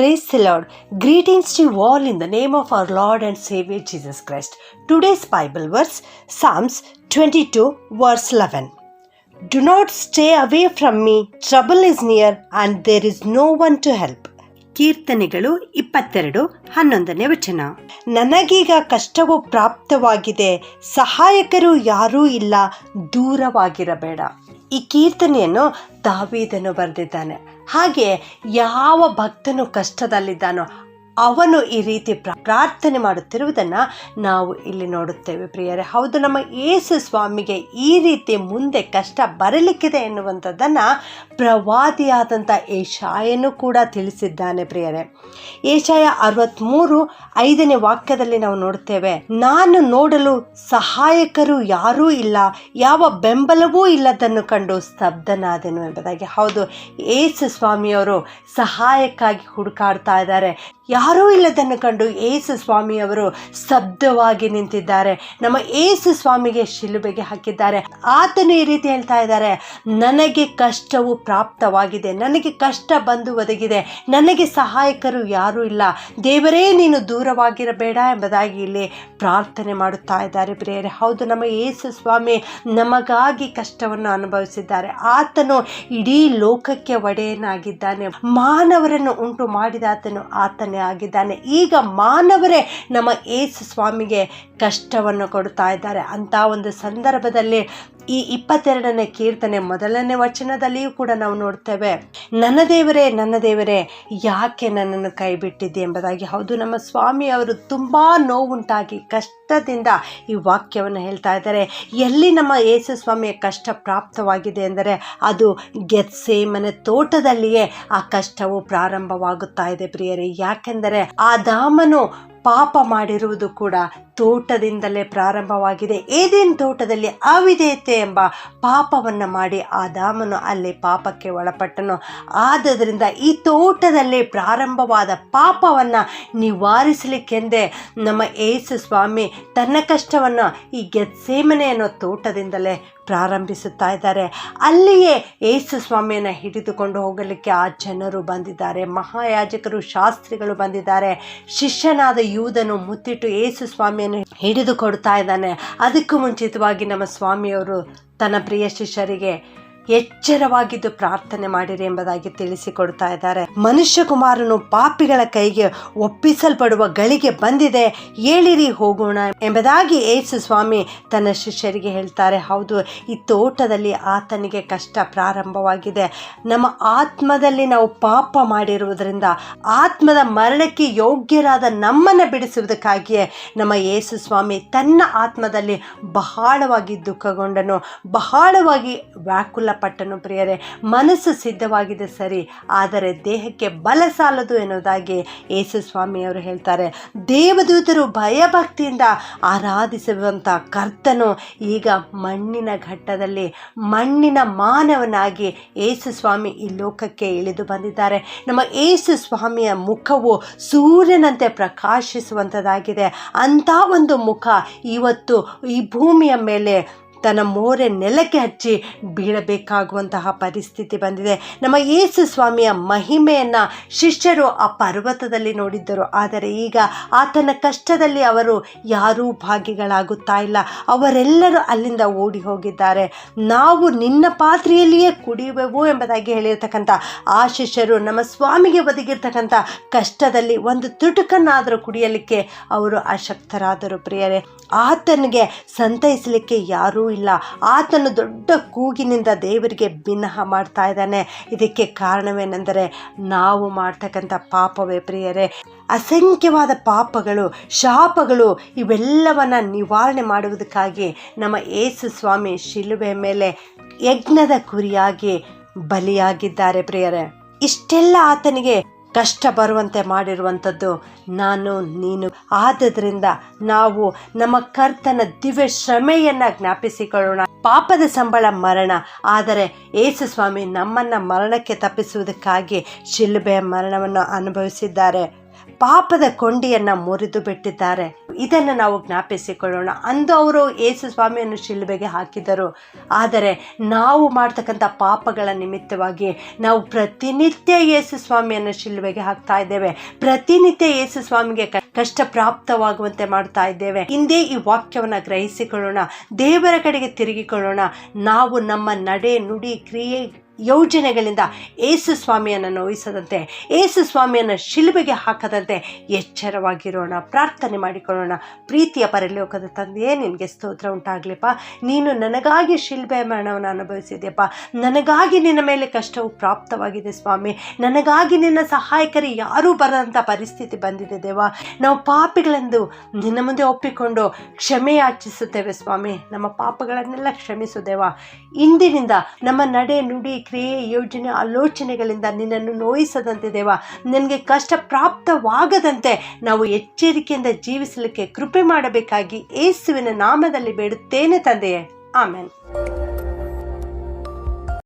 Praise the Lord. Greetings to you all in the name of our Lord and Savior Jesus Christ. Today's Bible verse Psalms 22, verse 11. Do not stay away from me, trouble is near, and there is no one to help. ಕೀರ್ತನೆಗಳು ಇಪ್ಪತ್ತೆರಡು ಹನ್ನೊಂದನೇ ವಚನ ನನಗೀಗ ಕಷ್ಟವು ಪ್ರಾಪ್ತವಾಗಿದೆ ಸಹಾಯಕರು ಯಾರೂ ಇಲ್ಲ ದೂರವಾಗಿರಬೇಡ ಈ ಕೀರ್ತನೆಯನ್ನು ದಾವೀದನು ಬರೆದಿದ್ದಾನೆ ಹಾಗೆ ಯಾವ ಭಕ್ತನು ಕಷ್ಟದಲ್ಲಿದ್ದಾನೋ ಅವನು ಈ ರೀತಿ ಪ್ರ- ಪ್ರಾರ್ಥನೆ ಮಾಡುತ್ತಿರುವುದನ್ನು ನಾವು ಇಲ್ಲಿ ನೋಡುತ್ತೇವೆ ಪ್ರಿಯರೇ. ಹೌದು, ನಮ್ಮ ಯೇಸು ಸ್ವಾಮಿಗೆ ಈ ರೀತಿ ಮುಂದೆ ಕಷ್ಟ ಬರಲಿಕ್ಕಿದೆ ಎನ್ನುವಂಥದ್ದನ್ನು ಪ್ರವಾದಿಯಾದಂಥ ಏಷಾಯನ್ನು ಕೂಡ ತಿಳಿಸಿದ್ದಾನೆ ಪ್ರಿಯರೇ. ಏಷಾಯ ಅರವತ್ತ್ಮೂರು ಐದನೇ ವಾಕ್ಯದಲ್ಲಿ ನಾವು ನೋಡುತ್ತೇವೆ, ನಾನು ನೋಡಲು ಸಹಾಯಕರು ಯಾರೂ ಇಲ್ಲ, ಯಾವ ಬೆಂಬಲವೂ ಇಲ್ಲದನ್ನು ಕಂಡು ಸ್ತಬ್ಧನಾದೆನು ಎಂಬುದಾಗಿ. ಹೌದು ಏಸು ಸ್ವಾಮಿಯವರು ಸಹಾಯಕ್ಕಾಗಿ ಹುಡುಕಾಡ್ತಾ ಇದ್ದಾರೆ. ಯಾರೂ ಇಲ್ಲದನ್ನು ಕಂಡು ಏಸು ಸ್ವಾಮಿಯವರು ಸ್ತಬ್ಧವಾಗಿ ನಿಂತಿದ್ದಾರೆ. ನಮ್ಮ ಏಸು ಸ್ವಾಮಿಗೆ ಶಿಲುಬೆಗೆ ಹಾಕಿದ್ದಾರೆ. ಆತನು ಈ ರೀತಿ ಹೇಳ್ತಾ ಇದ್ದಾರೆ, ನನಗೆ ಕಷ್ಟವು ಪ್ರಾಪ್ತವಾಗಿದೆ. ನನಗೆ ಕಷ್ಟ ಬಂದು ಒದಗಿದೆ. ನನಗೆ ಸಹಾಯಕರು ಯಾರೂ ಇಲ್ಲ. ದೇವರೇ, ನೀನು ದೂರವಾಗಿರಬೇಡ ಎಂಬುದಾಗಿ ಇಲ್ಲಿ ಪ್ರಾರ್ಥನೆ ಮಾಡುತ್ತಾ ಇದ್ದಾರೆ ಪ್ರಿಯರೇ. ಹೌದು, ನಮ್ಮ ಏಸು ಸ್ವಾಮಿ ನಮಗಾಗಿ ಕಷ್ಟವನ್ನು ಅನುಭವಿಸಿದ್ದಾರೆ. ಆತನು ಇಡೀ ಲೋಕಕ್ಕೆ ಒಡೆಯನಾಗಿದ್ದಾನೆ. ಮಾನವರನ್ನು ಉಂಟು ಮಾಡಿದ ಆತನು ಆತನೇ ಆಗಿದ್ದಾನೆ. ಈಗ ಮಾನವರೇ ನಮ್ಮ ಏಸು ಸ್ವಾಮಿಗೆ ಕಷ್ಟವನ್ನು ಕೊಡ್ತಾ ಇದ್ದಾರೆ. ಅಂತ ಒಂದು ಸಂದರ್ಭದಲ್ಲಿ ಈ ಇಪ್ಪತ್ತೆರಡನೇ ಕೀರ್ತನೆ ಮೊದಲನೇ ವಚನದಲ್ಲಿಯೂ ಕೂಡ ನಾವು ನೋಡ್ತೇವೆ. ನನ್ನ ದೇವರೇ ನನ್ನ ದೇವರೇ, ಯಾಕೆ ನನ್ನನ್ನು ಕೈ ಬಿಟ್ಟಿದ್ದೆ ಎಂಬುದಾಗಿ. ಹೌದು, ನಮ್ಮ ಸ್ವಾಮಿ ಅವರು ತುಂಬ ನೋವುಂಟಾಗಿ ಕಷ್ಟದಿಂದ ಈ ವಾಕ್ಯವನ್ನು ಹೇಳ್ತಾ ಇದ್ದಾರೆ. ಎಲ್ಲಿ ನಮ್ಮ ಯೇಸು ಸ್ವಾಮಿಯ ಕಷ್ಟ ಪ್ರಾಪ್ತವಾಗಿದೆ ಎಂದರೆ ಅದು ಗೆತ್ಸೇಮನೆ ತೋಟದಲ್ಲಿಯೇ ಆ ಕಷ್ಟವು ಪ್ರಾರಂಭವಾಗುತ್ತಾ ಇದೆ ಪ್ರಿಯರೇ. ಯಾಕೆಂದರೆ ಆ ದಾಮನು ಪಾಪ ಮಾಡಿರುವುದು ಕೂಡ ತೋಟದಿಂದಲೇ ಪ್ರಾರಂಭವಾಗಿದೆ. ಏದೇನು ತೋಟದಲ್ಲಿ ಅವಿಧೇಯತೆ ಎಂಬ ಪಾಪವನ್ನು ಮಾಡಿ ಆ ದಾಮನು ಅಲ್ಲಿ ಪಾಪಕ್ಕೆ ಒಳಪಟ್ಟನು. ಆದ್ದರಿಂದ ಈ ತೋಟದಲ್ಲಿ ಪ್ರಾರಂಭವಾದ ಪಾಪವನ್ನು ನಿವಾರಿಸಲಿಕ್ಕೆಂದೇ ನಮ್ಮ ಏಸು ಸ್ವಾಮಿ ತನ್ನ ಕಷ್ಟವನ್ನು ಈ ಗೆತ್ಸೇಮನೆ ಅನ್ನೋ ತೋಟದಿಂದಲೇ ಪ್ರಾರಂಭಿಸುತ್ತಾ ಇದ್ದಾರೆ. ಅಲ್ಲಿಯೇ ಏಸು ಸ್ವಾಮಿಯನ್ನು ಹಿಡಿದುಕೊಂಡು ಹೋಗಲಿಕ್ಕೆ ಆ ಜನರು ಬಂದಿದ್ದಾರೆ. ಮಹಾಯಾಜಕರು, ಶಾಸ್ತ್ರಿಗಳು ಬಂದಿದ್ದಾರೆ. ಶಿಷ್ಯನಾದ ಯೂದನು ಮುತ್ತಿಟ್ಟು ಏಸು ಸ್ವಾಮಿಯನ್ನು ಹಿಡಿದುಕೊಡ್ತಾ ಇದ್ದಾನೆ. ಅದಕ್ಕೂ ಮುಂಚಿತವಾಗಿ ನಮ್ಮ ಸ್ವಾಮಿಯವರು ತನ್ನ ಪ್ರಿಯ ಶಿಷ್ಯರಿಗೆ ಎಚ್ಚರವಾಗಿದ್ದು ಪ್ರಾರ್ಥನೆ ಮಾಡಿರಿ ಎಂಬುದಾಗಿ ತಿಳಿಸಿಕೊಡ್ತಾ ಇದ್ದಾರೆ. ಮನುಷ್ಯ ಕುಮಾರನು ಪಾಪಿಗಳ ಕೈಗೆ ಒಪ್ಪಿಸಲ್ಪಡುವ ಗಳಿಗೆ ಬಂದಿದೆ. ಏಳಿರಿ ಹೋಗೋಣ ಎಂಬುದಾಗಿ ಏಸು ಸ್ವಾಮಿ ತನ್ನ ಶಿಷ್ಯರಿಗೆ ಹೇಳ್ತಾರೆ. ಹೌದು, ಈ ತೋಟದಲ್ಲಿ ಆತನಿಗೆ ಕಷ್ಟ ಪ್ರಾರಂಭವಾಗಿದೆ. ನಮ್ಮ ಆತ್ಮದಲ್ಲಿ ನಾವು ಪಾಪ ಮಾಡಿರುವುದರಿಂದ ಆತ್ಮದ ಮರಣಕ್ಕೆ ಯೋಗ್ಯರಾದ ನಮ್ಮನ್ನು ಬಿಡಿಸುವುದಕ್ಕಾಗಿಯೇ ನಮ್ಮ ಯೇಸು ಸ್ವಾಮಿ ತನ್ನ ಆತ್ಮದಲ್ಲಿ ಬಹಳವಾಗಿ ದುಃಖಗೊಂಡನು. ಬಹಳವಾಗಿ ವ್ಯಾಕುಲ ಪಟ್ಟನು ಪ್ರಿಯರೇ, ಮನಸ್ಸು ಸಿದ್ಧವಾಗಿದೆ ಸರಿ, ಆದರೆ ದೇಹಕ್ಕೆ ಬಲ ಸಾಲದು ಎನ್ನುವುದಾಗಿ ಯೇಸು ಸ್ವಾಮಿಯವರು ಹೇಳ್ತಾರೆ. ದೇವದೂತರು ಭಯಭಕ್ತಿಯಿಂದ ಆರಾಧಿಸುವಂಥ ಕರ್ತನು ಈಗ ಮಣ್ಣಿನ ಘಟ್ಟದಲ್ಲಿ, ಮಣ್ಣಿನ ಮಾನವನಾಗಿ ಯೇಸು ಸ್ವಾಮಿ ಈ ಲೋಕಕ್ಕೆ ಇಳಿದು ಬಂದಿದ್ದಾರೆ. ನಮ್ಮ ಯೇಸು ಸ್ವಾಮಿಯ ಮುಖವು ಸೂರ್ಯನಂತೆ ಪ್ರಕಾಶಿಸುವಂಥದ್ದಾಗಿದೆ ಅಂಥ ಒಂದು ಮುಖ ಇವತ್ತು ಈ ಭೂಮಿಯ ಮೇಲೆ ತನ್ನ ಮೋರೆ ನೆಲಕ್ಕೆ ಹಚ್ಚಿ ಬೀಳಬೇಕಾಗುವಂತಹ ಪರಿಸ್ಥಿತಿ ಬಂದಿದೆ. ನಮ್ಮ ಯೇಸು ಸ್ವಾಮಿಯ ಮಹಿಮೆಯನ್ನು ಶಿಷ್ಯರು ಆ ಪರ್ವತದಲ್ಲಿ ನೋಡಿದ್ದರು. ಆದರೆ ಈಗ ಆತನ ಕಷ್ಟದಲ್ಲಿ ಅವರು ಯಾರೂ ಭಾಗಿಗಳಾಗುತ್ತಾ ಇಲ್ಲ. ಅವರೆಲ್ಲರೂ ಅಲ್ಲಿಂದ ಓಡಿ ಹೋಗಿದ್ದಾರೆ. ನಾವು ನಿನ್ನ ಪಾತ್ರೆಯಲ್ಲಿಯೇ ಕುಡಿಯುವೆವು ಎಂಬುದಾಗಿ ಹೇಳಿರ್ತಕ್ಕಂಥ ಆ ಶಿಷ್ಯರು ನಮ್ಮ ಸ್ವಾಮಿಗೆ ಒದಗಿರ್ತಕ್ಕಂಥ ಕಷ್ಟದಲ್ಲಿ ಒಂದು ತುಟುಕನ್ನಾದರೂ ಕುಡಿಯಲಿಕ್ಕೆ ಅವರು ಅಶಕ್ತರಾದರು ಪ್ರಿಯರೇ. ಆತನಿಗೆ ಸಂತೈಸಲಿಕ್ಕೆ ಯಾರೂ ಇಲ್ಲ. ಆತನು ದೊಡ್ಡ ಕೂಗಿನಿಂದ ದೇವರಿಗೆ ಭಿನ್ನಹ ಮಾಡ್ತಾ ಇದ್ದಾನೆ. ಇದಕ್ಕೆ ಕಾರಣವೇನೆಂದರೆ ನಾವು ಮಾಡ್ತಕ್ಕಂಥ ಪಾಪವೇ ಪ್ರಿಯರೇ. ಅಸಂಖ್ಯವಾದ ಪಾಪಗಳು, ಶಾಪಗಳು ಇವೆಲ್ಲವನ್ನ ನಿವಾರಣೆ ಮಾಡುವುದಕ್ಕಾಗಿ ನಮ್ಮ ಏಸು ಸ್ವಾಮಿ ಶಿಲುಬೆ ಮೇಲೆ ಯಜ್ಞದ ಕುರಿಯಾಗಿ ಬಲಿಯಾಗಿದ್ದಾರೆ ಪ್ರಿಯರೇ. ಇಷ್ಟೆಲ್ಲ ಆತನಿಗೆ ಕಷ್ಟ ಬರುವಂತೆ ಮಾಡಿರುವಂಥದ್ದು ನಾನು, ನೀನು. ಆದ್ದರಿಂದ ನಾವು ನಮ್ಮ ಕರ್ತನ ದಿವ್ಯ ಶ್ರಮೆಯನ್ನು ಜ್ಞಾಪಿಸಿಕೊಳ್ಳೋಣ. ಪಾಪದ ಸಂಬಳ ಮರಣ, ಆದರೆ ಏಸು ಸ್ವಾಮಿ ನಮ್ಮನ್ನು ಮರಣಕ್ಕೆ ತಪ್ಪಿಸುವುದಕ್ಕಾಗಿ ಶಿಲುಬೆಯ ಮರಣವನ್ನು ಅನುಭವಿಸಿದ್ದಾರೆ. ಪಾಪದ ಕೊಂಡಿಯನ್ನು ಮುರಿದು ಬಿಟ್ಟಿದ್ದಾರೆ. ಇದನ್ನು ನಾವು ಜ್ಞಾಪಿಸಿಕೊಳ್ಳೋಣ. ಅಂದು ಅವರು ಯೇಸು ಸ್ವಾಮಿಯನ್ನು ಶಿಲುಬೆಗೆ ಹಾಕಿದರು. ಆದರೆ ನಾವು ಮಾಡ್ತಕ್ಕಂಥ ಪಾಪಗಳ ನಿಮಿತ್ತವಾಗಿ ನಾವು ಪ್ರತಿನಿತ್ಯ ಯೇಸು ಸ್ವಾಮಿಯನ್ನು ಶಿಲುಬೆಗೆ ಹಾಕ್ತಾ ಇದ್ದೇವೆ. ಪ್ರತಿನಿತ್ಯ ಯೇಸು ಸ್ವಾಮಿಗೆ ಕಷ್ಟ ಪ್ರಾಪ್ತವಾಗುವಂತೆ ಮಾಡ್ತಾ ಇದ್ದೇವೆ. ಹಿಂದೆ ಈ ವಾಕ್ಯವನ್ನು ಗ್ರಹಿಸಿಕೊಳ್ಳೋಣ. ದೇವರ ಕಡೆಗೆ ತಿರುಗಿಕೊಳ್ಳೋಣ. ನಾವು ನಮ್ಮ ನಡೆ ನುಡಿ ಕ್ರಿಯೆ ಯೋಜನೆಗಳಿಂದ ಏಸು ಸ್ವಾಮಿಯನ್ನು ನೋಯಿಸದಂತೆ, ಏಸು ಸ್ವಾಮಿಯನ್ನು ಶಿಲುಬೆಗೆ ಹಾಕದಂತೆ ಎಚ್ಚರವಾಗಿರೋಣ. ಪ್ರಾರ್ಥನೆ ಮಾಡಿಕೊಳ್ಳೋಣ. ಪ್ರೀತಿಯ ಪರಲೋಕದ ತಂದೆಯೇ, ನಿನಗೆ ಸ್ತೋತ್ರ ಉಂಟಾಗ್ಲಿಪ್ಪ. ನೀನು ನನಗಾಗಿ ಶಿಲ್ಬೆ ಮರಣವನ್ನು ಅನುಭವಿಸಿದ್ಯಪ್ಪ. ನನಗಾಗಿ ನಿನ್ನ ಮೇಲೆ ಕಷ್ಟವು ಪ್ರಾಪ್ತವಾಗಿದೆ ಸ್ವಾಮಿ. ನನಗಾಗಿ ನಿನ್ನ ಸಹಾಯಕರು ಯಾರೂ ಬರದಂಥ ಪರಿಸ್ಥಿತಿ ಬಂದಿದೆ ದೇವ. ನಾವು ಪಾಪಿಗಳೆಂದು ನಿನ್ನ ಮುಂದೆ ಒಪ್ಪಿಕೊಂಡು ಕ್ಷಮೆ ಯಾಚಿಸುತ್ತೇವೆ ಸ್ವಾಮಿ. ನಮ್ಮ ಪಾಪಗಳನ್ನೆಲ್ಲ ಕ್ಷಮಿಸು ದೇವ. ಇಂದಿನಿಂದ ನಮ್ಮ ನಡೆ ನುಡಿ ಕ್ರಿಯೆ ಯೋಜನೆ ಆಲೋಚನೆಗಳಿಂದ ನಿನ್ನನ್ನು ನೋಯಿಸದಂತೆ ದೇವ. ನನಗೆ ಕಷ್ಟ ಪ್ರಾಪ್ತವಾಗದಂತೆ ನಾವು ಎಚ್ಚರಿಕೆಯಿಂದ ಜೀವಿಸಲಿಕ್ಕೆ ಕೃಪೆ ಮಾಡಬೇಕಾಗಿ ಏಸುವಿನ ನಾಮದಲ್ಲಿ ಬೇಡುತ್ತೇನೆ ತಂದೆಯೇ. ಆಮೇಲೆ